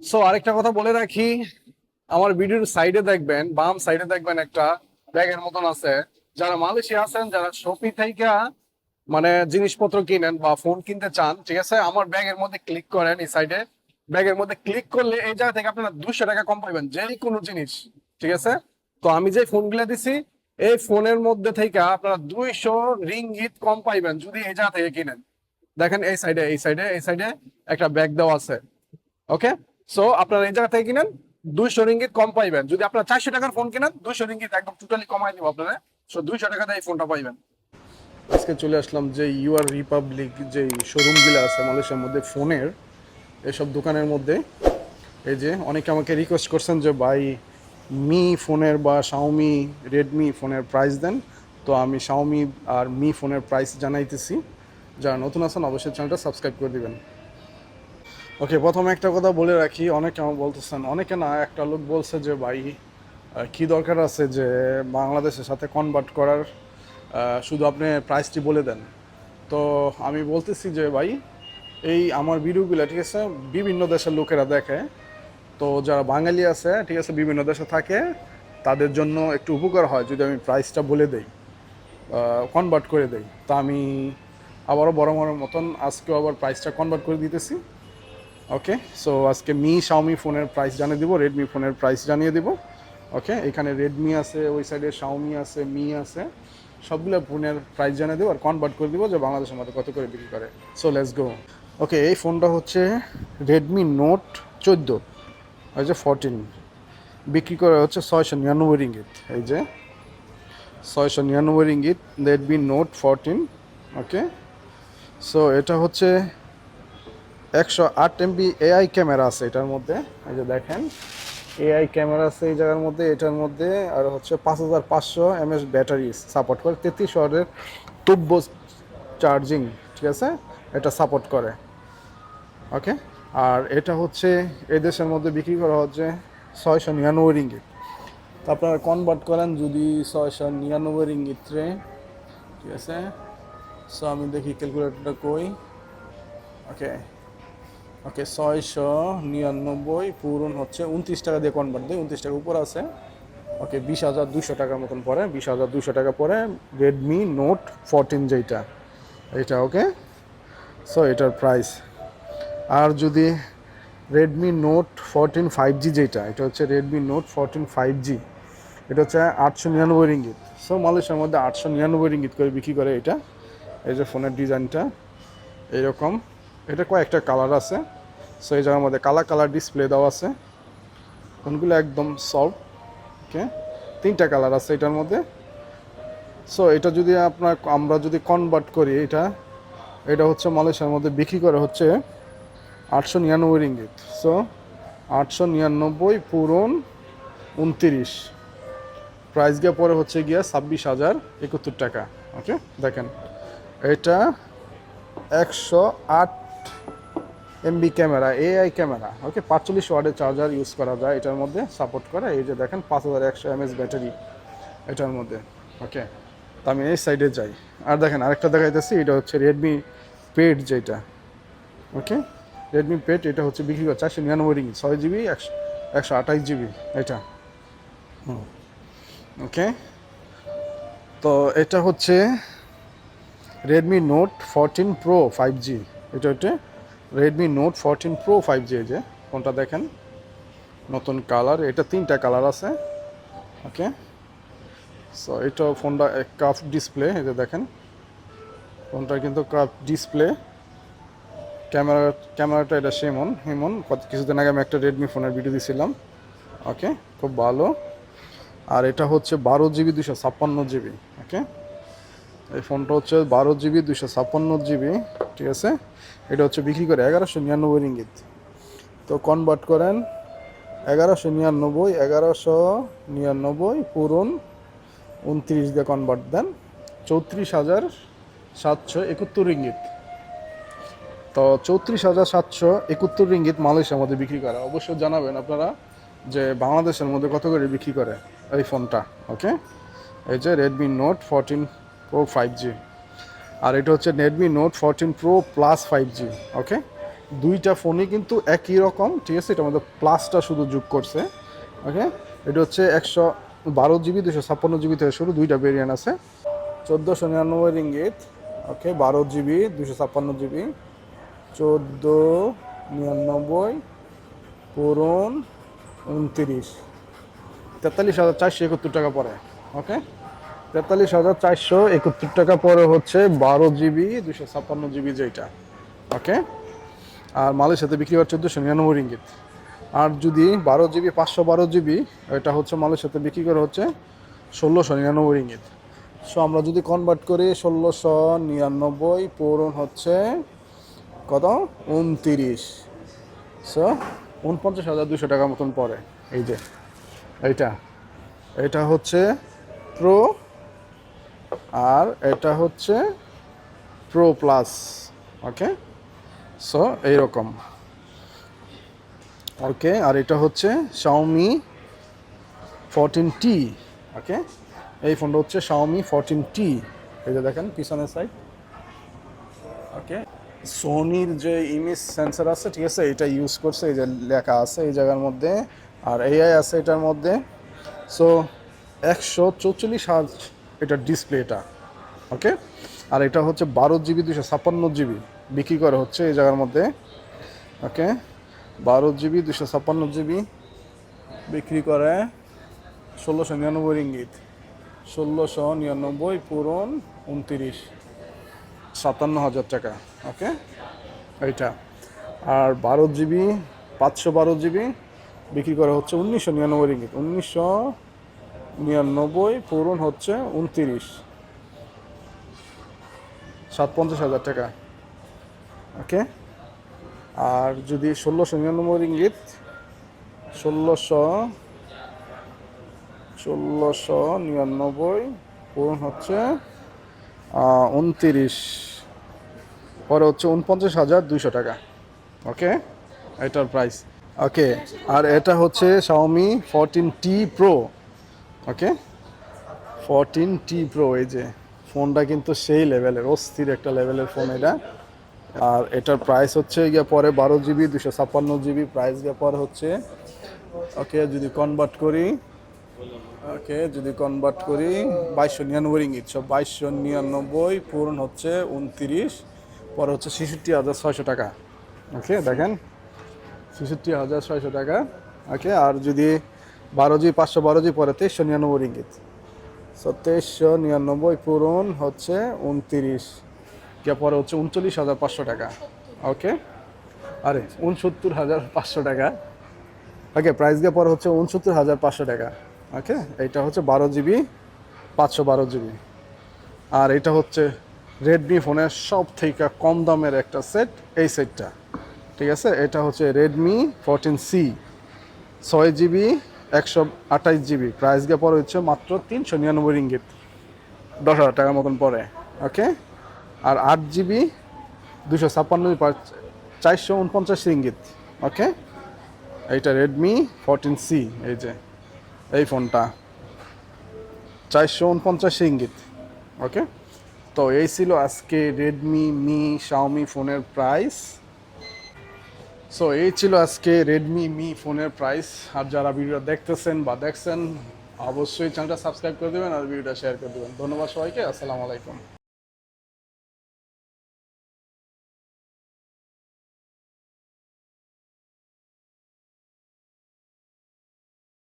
So আরেকটা কথা বলে রাখি, আমার ভিডিওর সাইডে দেখবেন, বাম সাইডে দেখবেন একটা ব্যাগের মতন আছে। যারা মালয়েশিয়া আছেন, যারা শপি থেকে মানে জিনিসপত্র কিনেন বা ফোন কিনতে চান, ঠিক আছে? আমার ব্যাগের মধ্যে ক্লিক করেন এই সাইডে ব্যাগের মধ্যে ক্লিক করলে এই জায়গা থেকে আপনারা দুশো টাকা কম পাবেন যে কোনো জিনিস, ঠিক আছে? তো আমি যে ফোনগুলো দিছি, এই ফোনের মধ্যে থেকে আপনারা দুইশো রিঙ্গিত কম পাইবেন যদি এই জায়গা থেকে কিনেন। দেখেন এই সাইডে এই সাইডে এই সাইডে একটা ব্যাগ দেওয়া আছে ওকে সো আপনারা এই জায়গা থেকে কিনেন, দুইশো রিঙ্গিত কম পাইবেন। যদি আপনারা চারশো টাকার ফোন কিনেন, দুইশো রিঙ্গিত একদম টোটালি কমাই দিব আপনারা। সো দুইশো টাকাতে এই ফোনটা পাইবেন। আজকে চলে আসলাম যে ইউআর রিপাবলিক যে শোরুমগুলো আছে মালয়েশিয়ার মধ্যে ফোনের, এসব দোকানের মধ্যে। এই যে অনেকে আমাকে রিকোয়েস্ট করছেন যে, ভাই মি ফোনের বা শাওমি রেডমি ফোনের প্রাইস দেন। তো আমি শাওমি আর মি ফোনের প্রাইস জানাইতেছি। যারা নতুন আছেন, অবশ্যই চ্যানেলটা সাবস্ক্রাইব করে দিবেন। ওকে, প্রথমে একটা কথা বলে রাখি, অনেকে আমার বলতেছেন, অনেকে না, একটা লোক বলছে যে, ভাই কি দরকার আছে যে, বাংলাদেশের সাথে কনভার্ট করার? শুধু আপনি প্রাইসটি বলে দেন। তো আমি বলতেছি যে, ভাই, এই আমার ভিডিওগুলো, ঠিক আছে, বিভিন্ন দেশের লোকেরা দেখে। তো যারা বাঙালি আছে, ঠিক আছে, বিভিন্ন দেশে থাকে, তাদের জন্য একটু উপকার হয় যদি আমি প্রাইসটা বলে দেই কনভার্ট করে দেই। তা আমি আবারও বড় বড় মতন আজকেও আবার প্রাইসটা কনভার্ট করে দিতেছি। ওকে সো আজকে মি শাওমি ফোনের প্রাইস জানিয়ে দিব রেডমি ফোনের প্রাইস জানিয়ে দিব। ওকে এখানে রেডমি আছে, ওই সাইডে শাওমি আছে মি আছে। সবগুলো ফোনের প্রাইস জানিয়ে দেবো আর কনভার্ট করে দিব যে বাংলাদেশের মধ্যে কত করে বিক্রি করে। সো লেটস গো ওকে এই ফোনটা হচ্ছে রেডমি নোট চোদ্দ ওই যে ফোরটিন বিক্রি করা হচ্ছে ছয়শো নিরানব্বই রিঙ্গিত, এই যে। ছয়শো নিরানব্বই ringgit Redmi note fourteen okay so এটা হচ্ছে একশো আট এমবি এআই ক্যামেরা আছে এটার মধ্যে। এই যে দেখেন এআই ক্যামেরা আছে এই জায়গার মধ্যে, এটার মধ্যে, আর হচ্ছে পাঁচ হাজার পাঁচশো এমএস ব্যাটারি সাপোর্ট করে, তেত্রিশ ওয়াটের তুব্য চার্জিং, ঠিক আছে? এটা সাপোর্ট করে। ওকে? আর এটা হচ্ছে এই দেশের মধ্যে বিক্রি করা হচ্ছে ছয়শো নিরানব্বই রিঙ্গিত। তো আপনারা কনভার্ট করেন যদি ছয়শো নিরানব্বই রিঙ্গিতরে, ঠিক আছে? সো আমি দেখি ক্যালকুলেটরটা কই। ওকে? ওকে, ছয়শো নিরানব্বই, পূরণ হচ্ছে উনত্রিশ টাকা দিয়ে কনভার্ট দেয় উনত্রিশ টাকা উপর আছে। ওকে, বিশ হাজার দুশো টাকার মতন পরে বিশ হাজার দুশো টাকা পরে রেডমি নোট ফোরটিন যেটা। এইটা ওকে? সো এটার প্রাইস আর যদি Redmi note fourteen five G যেটা, এটা হচ্ছে Redmi note fourteen five G এটা হচ্ছে আটশো নিরানব্বই রিঙ্গিত। সো মালয়েশিয়ার মধ্যে আটশো নিরানব্বই রিঙ্গিত করে বিক্রি করে এটা। এই যে ফোনের ডিজাইনটা এইরকম এটা কয়েকটা কালার আছে। সো এই জায়গার মধ্যে কালা কালার ডিসপ্লে দেওয়া আছে। ফোনগুলো একদম সফট ওকে তিনটা কালার আছে এটার মধ্যে। সো এটা যদি আপনার, আমরা যদি কনভার্ট করি এটা এটা হচ্ছে মালয়েশিয়ার মধ্যে বিক্রি করে হচ্ছে আটশো নিরানব্বই রিঙ্গিত। সো আটশো নিরানব্বই পূরণ উনতিরিশ। প্রাইস গিয়ে পরে হচ্ছে গিয়া ছাব্বিশ হাজার একাত্তর টাকা ওকে দেখেন, এটা একশো আট MB camera AI camera okay পাঁচচল্লিশ ওয়ার্ডের চার্জার ইউজ করা যায়, এটার মধ্যে সাপোর্ট করে। এই যে দেখেন, পাঁচ হাজার একশো এমএস ব্যাটারি এটার মধ্যে ওকে তো আমি এই সাইডে যাই। আর দেখেন, আরেকটা দেখাইতেছি, এটা হচ্ছে রেডমি পেড যেটা ওকে রেডমি পেড এটা হচ্ছে বিক্রি করে চারশো নিরানব্বই রিঙ্গি ছয় জিবি একশো একশো আঠাশ জিবি এটা, হুম ওকে তো এটা হচ্ছে Redmi note fourteen pro five G এটা হচ্ছে Redmi note fourteen pro five G যে ফোনটা দেখেন? নতুন কালার এটা তিনটা কালার আছে। ওকে সো এটা ফোনটা কাফ ডিসপ্লে যে দেখেন। ফোনটা কিন্তু কাফ ডিসপ্লে ক্যামেরা, ক্যামেরাটা এটা সেমন হেমন কিছুদিন আগে আমি একটা রেডমি ফোনের ভিডিও দিয়েছিলাম ওকে খুব ভালো। আর এটা হচ্ছে বারো জিবি দুশো ছাপ্পান্ন জিবি ওকে এই ফোনটা হচ্ছে বারো জিবি দুশো ছাপ্পান্ন জিবি, ঠিক আছে? এটা হচ্ছে বিক্রি করে এগারোশো নিরানব্বই রিঙ্গিত। তো কনভার্ট করেন এগারোশো নিরানব্বই এগারোশো নিরানব্বই, পূরণ উনত্রিশ দিয়ে কনভার্ট দেন। চৌত্রিশ হাজার সাতশো একাত্তর রিঙ্গিত। তো চৌত্রিশ হাজার সাতশো একাত্তর রিঙ্গিত মালয়েশিয়ার মধ্যে বিক্রি করে। অবশ্যই জানাবেন আপনারা যে বাংলাদেশের মধ্যে কত করে বিক্রি করে এই ফোনটা ওকে এই যে Redmi note fourteen pro five G আর এটা হচ্ছে Redmi note fourteen pro plus five G okay দুইটা ফোনই কিন্তু একই রকম, ঠিক আছে? এটার মধ্যে প্লাসটা শুধু যোগ করছে ওকে এটা হচ্ছে একশো বারো জিবি দুশো ছাপ্পান্ন জিবি থেকে শুরু, দুইটা ভেরিয়েন্ট আছে। চোদ্দোশো নিরানব্বই রিঙ্গিত ওকে বারো জিবি দুশো ছাপ্পান্ন জিবি চোদ্দ নিরানব্বই পূরণ উনত্রিশ। তেতাল্লিশ হাজার চারশো একাত্তর টাকা পড়ে ওকে তেতাল্লিশ হাজার চারশো একাত্তর টাকা পরে হচ্ছে বারো জিবি দুশো ছাপ্পান্ন জিবি যেটা ওকে আর সাথে বিক্রি হয় চোদ্দোশো নিরানব্বই রিঙ্গিত। আর যদি বারো জিবি পাঁচশো বারো জিবি এটা হচ্ছে সাথে বিক্রি করে হচ্ছে ষোলোশো নিরানব্বই রিঙ্গিত। সো আমরা যদি কনভার্ট করি ষোলোশো নিরানব্বই পূরণ হচ্ছে কত? উনতিরিশ। সো উনপঞ্চাশ হাজার দুশো টাকা মতন পড়ে এই যে, এইটা। এটা হচ্ছে প্রো আর এটা হচ্ছে প্রো প্লাস ওকে সো এইরকম। ওকে আর এটা হচ্ছে শাওমি ফোরটিন টি ওকে এই ফোনটা হচ্ছে শাওমি ফোরটিন টি এই যে দেখেন, পিছনের সাইড ওকে সোনির যে ইমেজ সেন্সার আছে, ঠিক আছে, এটা ইউজ করছে, এই যে লেখা আছে এই জায়গার মধ্যে, আর এআই আছে এটার মধ্যে। সো একশো চৌচল্লিশ হাজ এটার ডিসপ্লেটা ওকে আর এটা হচ্ছে বারো জিবি দুশো ছাপ্পান্ন জিবি বিক্রি করে হচ্ছে এই জায়গার মধ্যে ওকে বারো জিবি দুশো ছাপ্পান্ন জিবি বিক্রি করে ষোলোশো নিরানব্বই রিঙ্গিত, ষোলোশো নিরানব্বই পূরণ উনতিরিশ, সাতান্ন হাজার টাকা ওকে এইটা। আর বারো জিবি পাঁচশো বারো জিবি বিক্রি করা হচ্ছে উনিশশো নিরানব্বই রিঙ্গিত, উনিশশো নিরানব্বই, পূরণ হচ্ছে উনতিরিশ। সাত পঞ্চাশ হাজার টাকা। ওকে? আর যদি ষোলোশো নিরানব্বই রিঙ্গিত, ষোলোশো ষোলোশো নিরানব্বই, পূরণ হচ্ছে উনতিরিশ। পরে হচ্ছে উনপঞ্চাশ হাজার দুইশো টাকা। ওকে? এটার প্রাইস ওকে, আর এটা হচ্ছে Xiaomi fourteen T pro okay? Fourteen T pro এই যে ফোনটা কিন্তু সেই লেভেলের অস্থির একটা লেভেলের ফোন এটা। আর এটার প্রাইস হচ্ছে গিয়ে পরে বারো জিবি দুশো ছাপ্পান্ন জিবি প্রাইস গিয়ে পরে হচ্ছে, ওকে, যদি কনভার্ট করি, ওকে, যদি কনভার্ট করি, বাইশশো নিরানব্বই রিঙ্গিত। সব বাইশশো নিরানব্বই পূরণ হচ্ছে উনতিরিশ, পরে হচ্ছে ছেষট্টি হাজার ছয়শো টাকা। ওকে, দেখেন, ছেষট্টি হাজার ছয়শো টাকা, ওকে, আর যদি বারো জি, পাঁচশো বারো জি পরে তেইশশো নিরানব্বই রিঙ্গিত সো তেইশশো নিরানব্বই পূরণ হচ্ছে উনতিরিশ গিয়ে পরে হচ্ছে উনচল্লিশ হাজার পাঁচশো টাকা। ওকে আরে, উনসত্তর হাজার পাঁচশো টাকা। ওকে প্রাইস গিয়ে পরে হচ্ছে উনসত্তর হাজার পাঁচশো টাকা। ওকে এইটা হচ্ছে বারো জিবি পাঁচশো বারো জিবি আর এটা হচ্ছে রেডমি ফোনের সব থেকে কম দামের একটা সেট এই সেটটা ঠিক আছে? এটা হচ্ছে রেডমি ফোরটিন সি ছয় জিবি একশো আঠাইশ জিবি। প্রাইস গিয়ে পরে হচ্ছে মাত্র তিনশো নিরানব্বই রিঙ্গিত। দশ হাজার টাকার মতন পড়ে ওকে আর আট জিবি দুশো ছাপ্পান্ন চারশো উনপঞ্চাশ রিঙ্গিত ওকে এইটা রেডমি ফোরটিন সি এই যে, এই ফোনটা। চারশো উনপঞ্চাশ ইঙ্গিত ওকে তো এই ছিল আজকে রেডমি মি শাওমি ফোনের প্রাইস সো এই ছিল আজকে রেডমি মি ফোনের প্রাইস আর যারা ভিডিওটা দেখতেছেন বা দেখছেন, অবশ্যই চ্যানেলটা সাবস্ক্রাইব করে দেবেন আর ভিডিওটা শেয়ার করে দেবেন। ধন্যবাদ সবাইকে, আসসালামু আলাইকুম।